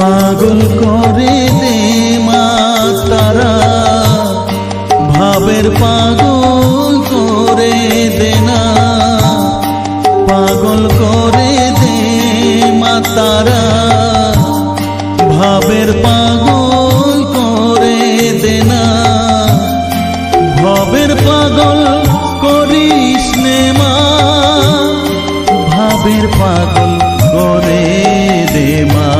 পাগল করে দে মা তারা ভাবের পাগল করে দে না। পাগল করে দে তারা ভাবের পাগল করে দে না। ভবের পাগল করিস নে মা। ভাবের পাগল করে দে মা।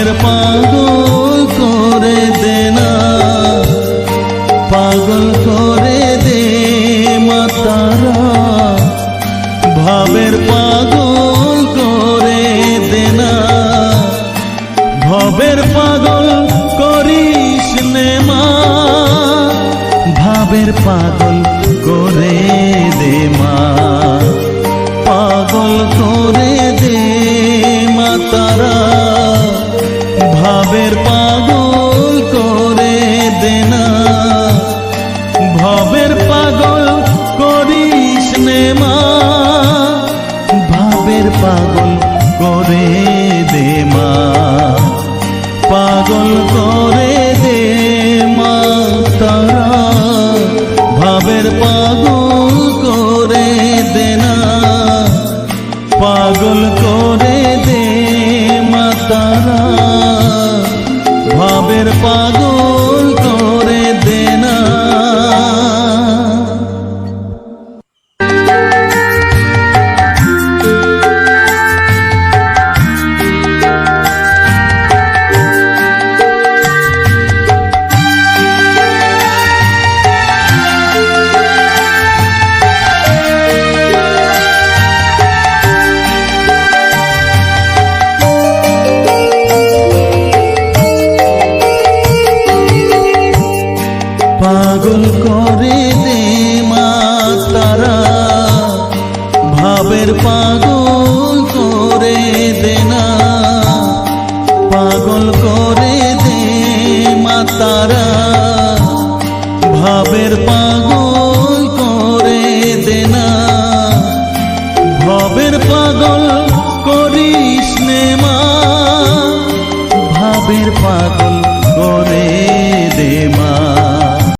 ভাবের পাগল করে দে পাগল করে দে মাতারা। ভাবের পাগল করে দে ভবের পাগল করিস নে মা। ভাবের পাগল করে দে মা। পাগল করে ভবের পাগল করিস নে মা, ভাবের পাগল করে দে মা, পাগল করে দে মা তারা, ভাবের পাগল করে দে না, পাগল করে দে মা তারা, ভাবের পাগল পাগল